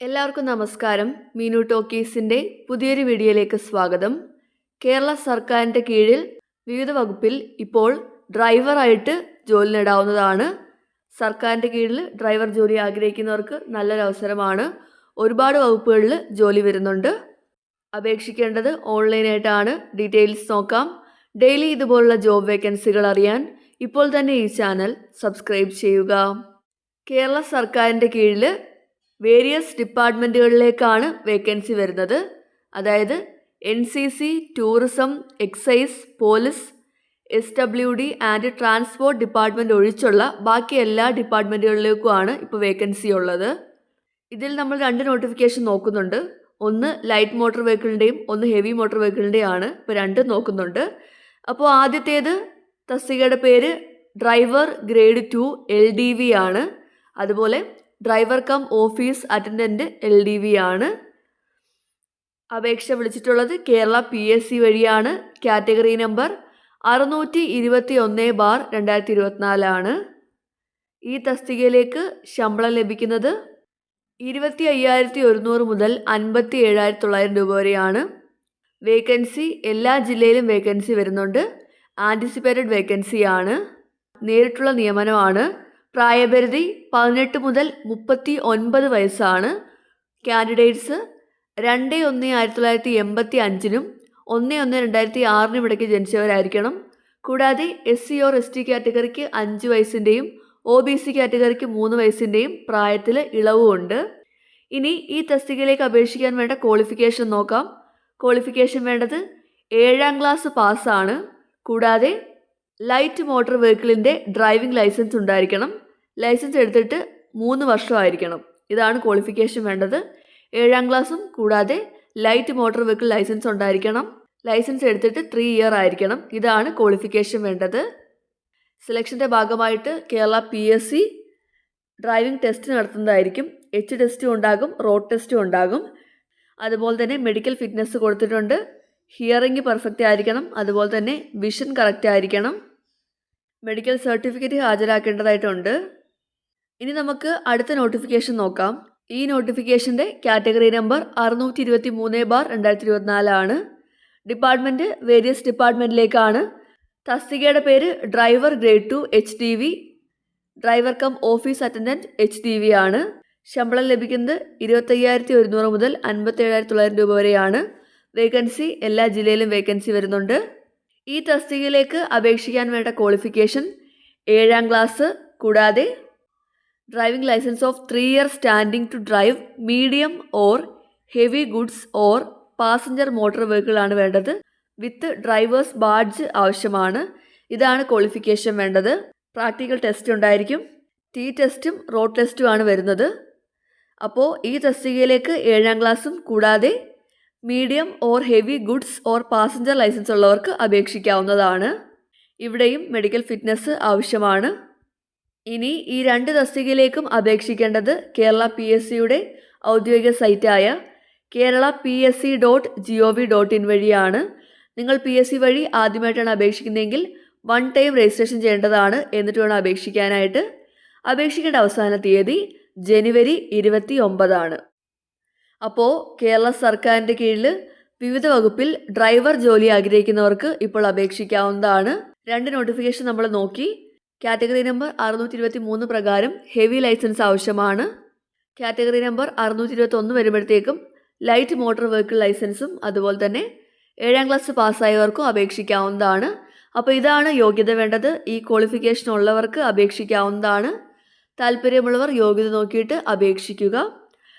എല്ലാവർക്കും നമസ്കാരം. മീനു ടോക്കീസിന്റെ പുതിയൊരു വീഡിയോയിലേക്ക് സ്വാഗതം. കേരള സർക്കാരിന്റെ കീഴിൽ വിവിധ വകുപ്പിൽ ഇപ്പോൾ ഡ്രൈവറായിട്ട് ജോലി നേടാവുന്നതാണ്. സർക്കാരിന്റെ കീഴിൽ ഡ്രൈവർ ജോലി ആഗ്രഹിക്കുന്നവർക്ക് നല്ലൊരു അവസരമാണ്. ഒരുപാട് വകുപ്പുകളിൽ ജോലി വരുന്നുണ്ട്. അപേക്ഷിക്കേണ്ടത് ഓൺലൈനായിട്ടാണ്. ഡീറ്റെയിൽസ് നോക്കാം. ഡെയിലി ഇതുപോലുള്ള ജോബ് വേക്കൻസികൾ അറിയാൻ ഇപ്പോൾ തന്നെ ഈ ചാനൽ സബ്സ്ക്രൈബ് ചെയ്യുക. കേരള സർക്കാരിന്റെ കീഴിൽ വേരിയസ് ഡിപ്പാർട്ട്മെന്റുകളിലേക്കാണ് വേക്കൻസി വരുന്നത്. അതായത് N C C tourism excise police S W D and transport department ഒഴിച്ചുള്ള ബാക്കി എല്ലാ ഡിപ്പാർട്ട്മെന്റുകളിലേക്കുമാണ് ഇപ്പോൾ വേക്കൻസി ഉള്ളത്. ഇതിൽ നമ്മൾ രണ്ട് നോട്ടിഫിക്കേഷൻ നോക്കുന്നുണ്ട്. ഒന്ന് ലൈറ്റ് മോട്ടോർ വെഹിക്കിളിന്റെയും ഒന്ന് ഹെവി മോട്ടോർ വെഹിക്കിളിന്റെയും ആണ് ഇപ്പോൾ രണ്ടും നോക്കുന്നുണ്ട്. അപ്പോൾ ആദ്യത്തേത് തസ്തികയുടെ പേര് driver grade two L D V ആണ്. അതുപോലെ driver cum office attendant L D V ആണ്. അപേക്ഷ വിളിച്ചിട്ടുള്ളത് കേരള പി എസ് സി വഴിയാണ്. കാറ്റഗറി നമ്പർ അറുന്നൂറ്റി ഇരുപത്തി ഒന്ന് ബാർ രണ്ടായിരത്തി ഇരുപത്തിനാലാണ് ഈ തസ്തികയിലേക്ക് ശമ്പളം ലഭിക്കുന്നത് ഇരുപത്തി അയ്യായിരത്തി ഒരുന്നൂറ് മുതൽ അൻപത്തി ഏഴായിരത്തി തൊള്ളായിരം രൂപ വരെയാണ്. വേക്കൻസി എല്ലാ ജില്ലയിലും വേക്കൻസി വരുന്നുണ്ട്. ആന്റിസിപ്പേറ്റഡ് വേക്കൻസിയാണ്. നേരിട്ടുള്ള നിയമനമാണ്. പ്രായപരിധി പതിനെട്ട് മുതൽ മുപ്പത്തി ഒൻപത് വയസ്സാണ്. കാൻഡിഡേറ്റ്സ് രണ്ട് ഒന്ന് ആയിരത്തി തൊള്ളായിരത്തി എൺപത്തി അഞ്ചിനും ഒന്ന് ഒന്ന് രണ്ടായിരത്തി ആറിനും ഇടയ്ക്ക് ജനിച്ചവരായിരിക്കണം. കൂടാതെ S C or S T കാറ്റഗറിക്ക് അഞ്ച് വയസ്സിന്റെയും ഒ ബി സി കാറ്റഗറിക്ക് മൂന്ന് വയസ്സിന്റെയും പ്രായത്തിൽ ഇളവുമുണ്ട് ഇനി ഈ തസ്തികയിലേക്ക് അപേക്ഷിക്കാൻ വേണ്ട ക്വാളിഫിക്കേഷൻ നോക്കാം. ക്വാളിഫിക്കേഷൻ വേണ്ടത് ഏഴാം ക്ലാസ് പാസ്സാണ് കൂടാതെ ലൈറ്റ് മോട്ടോർ വെഹിക്കിളിന്റെ ഡ്രൈവിംഗ് ലൈസൻസ് ഉണ്ടായിരിക്കണം. ലൈസൻസ് എടുത്തിട്ട് മൂന്ന് വർഷമായിരിക്കണം. ഇതാണ് ക്വാളിഫിക്കേഷൻ വേണ്ടത്. ഏഴാം ക്ലാസ്സും കൂടാതെ ലൈറ്റ് മോട്ടോർ വെഹിക്കിൾ ലൈസൻസ് ഉണ്ടായിരിക്കണം. ലൈസൻസ് എടുത്തിട്ട് ത്രീ ഇയർ ആയിരിക്കണം. ഇതാണ് ക്വാളിഫിക്കേഷൻ വേണ്ടത്. സെലക്ഷന്റെ ഭാഗമായിട്ട് Kerala P S C driving test നടത്തുന്നതായിരിക്കും. H ടെസ്റ്റും ഉണ്ടാകും റോഡ് ടെസ്റ്റും ഉണ്ടാകും. അതുപോലെ തന്നെ മെഡിക്കൽ ഫിറ്റ്നസ് കൊടുത്തിട്ടുണ്ട്. ഹിയറിംഗ് പെർഫെക്റ്റ് ആയിരിക്കണം. അതുപോലെ തന്നെ വിഷൻ കറക്റ്റ് ആയിരിക്കണം. മെഡിക്കൽ സർട്ടിഫിക്കറ്റ് ഹാജരാക്കേണ്ടതായിട്ടുണ്ട്. ഇനി നമുക്ക് അടുത്ത നോട്ടിഫിക്കേഷൻ നോക്കാം. ഈ നോട്ടിഫിക്കേഷന്റെ കാറ്റഗറി നമ്പർ അറുന്നൂറ്റി ഇരുപത്തി മൂന്ന് ബാർ രണ്ടായിരത്തി ഇരുപത്തിനാലാണ് ഡിപ്പാർട്ട്മെന്റ് വേരിയസ് ഡിപ്പാർട്ട്മെന്റിലേക്കാണ്. തസ്തികയുടെ പേര് driver grade two H D V. Driver cum office attendant H D V ആണ്. ശമ്പളം ലഭിക്കുന്നത് ഇരുപത്തയ്യായിരത്തി ഒരുന്നൂറ് മുതൽ അൻപത്തേഴായിരത്തി തൊള്ളായിരം രൂപ വരെയാണ്. വേക്കൻസി എല്ലാ ജില്ലയിലും വേക്കൻസി വരുന്നുണ്ട്. ഈ തസ്തികയിലേക്ക് അപേക്ഷിക്കാൻ വേണ്ട ക്വാളിഫിക്കേഷൻ ഏഴാം ക്ലാസ് കൂടാതെ driving licence of three year standing to drive medium or heavy goods or passenger motor vehicle ആണ് വേണ്ടത്. വിത്ത് ഡ്രൈവേഴ്സ് ബാഡ്ജ് ആവശ്യമാണ്. ഇതാണ് ക്വാളിഫിക്കേഷൻ വേണ്ടത്. പ്രാക്ടിക്കൽ ടെസ്റ്റ് ഉണ്ടായിരിക്കും. ടി ടെസ്റ്റും റോഡ് ടെസ്റ്റും ആണ് വരുന്നത്. അപ്പോൾ ഈ തസ്തികയിലേക്ക് ഏഴാം ക്ലാസ്സും കൂടാതെ medium or heavy goods or passenger licence ഉള്ളവർക്ക് അപേക്ഷിക്കാവുന്നതാണ്. ഇവിടെയും മെഡിക്കൽ ഫിറ്റ്നസ് ആവശ്യമാണ്. ഇനി ഈ രണ്ട് തസ്തികയിലേക്കും അപേക്ഷിക്കേണ്ടത് കേരള പി എസ് സിയുടെ ഔദ്യോഗിക സൈറ്റായ Kerala P S C dot G O V dot in വഴിയാണ്. നിങ്ങൾ പി എസ് സി വഴി ആദ്യമായിട്ടാണ് അപേക്ഷിക്കുന്നതെങ്കിൽ വൺ ടൈം രജിസ്ട്രേഷൻ ചെയ്യേണ്ടതാണ് എന്നിട്ട് വേണം അപേക്ഷിക്കാനായിട്ട്. അപേക്ഷിക്കേണ്ട അവസാന തീയതി ജനുവരി ഇരുപത്തി ഒമ്പതാണ്. അപ്പോൾ കേരള സർക്കാരിന്റെ കീഴിൽ വിവിധ വകുപ്പിൽ ഡ്രൈവർ ജോലി ആഗ്രഹിക്കുന്നവർക്ക് ഇപ്പോൾ അപേക്ഷിക്കാവുന്നതാണ്. രണ്ട് നോട്ടിഫിക്കേഷൻ നമ്മൾ നോക്കി. കാറ്റഗറി നമ്പർ അറുന്നൂറ്റി ഇരുപത്തി മൂന്ന് പ്രകാരം ഹെവി ലൈസൻസ് ആവശ്യമാണ്. കാറ്റഗറി നമ്പർ അറുന്നൂറ്റി ഇരുപത്തൊന്ന് വരുമ്പോഴത്തേക്കും ലൈറ്റ് മോട്ടോർ വെഹിക്കിൾ ലൈസൻസും അതുപോലെ തന്നെ ഏഴാം ക്ലാസ് പാസ്സായവർക്കും അപേക്ഷിക്കാവുന്നതാണ്. അപ്പോൾ ഇതാണ് യോഗ്യത വേണ്ടത്. ഈ ക്വാളിഫിക്കേഷൻ ഉള്ളവർക്ക് അപേക്ഷിക്കാവുന്നതാണ്. താല്പര്യമുള്ളവർ യോഗ്യത നോക്കിയിട്ട് അപേക്ഷിക്കുക.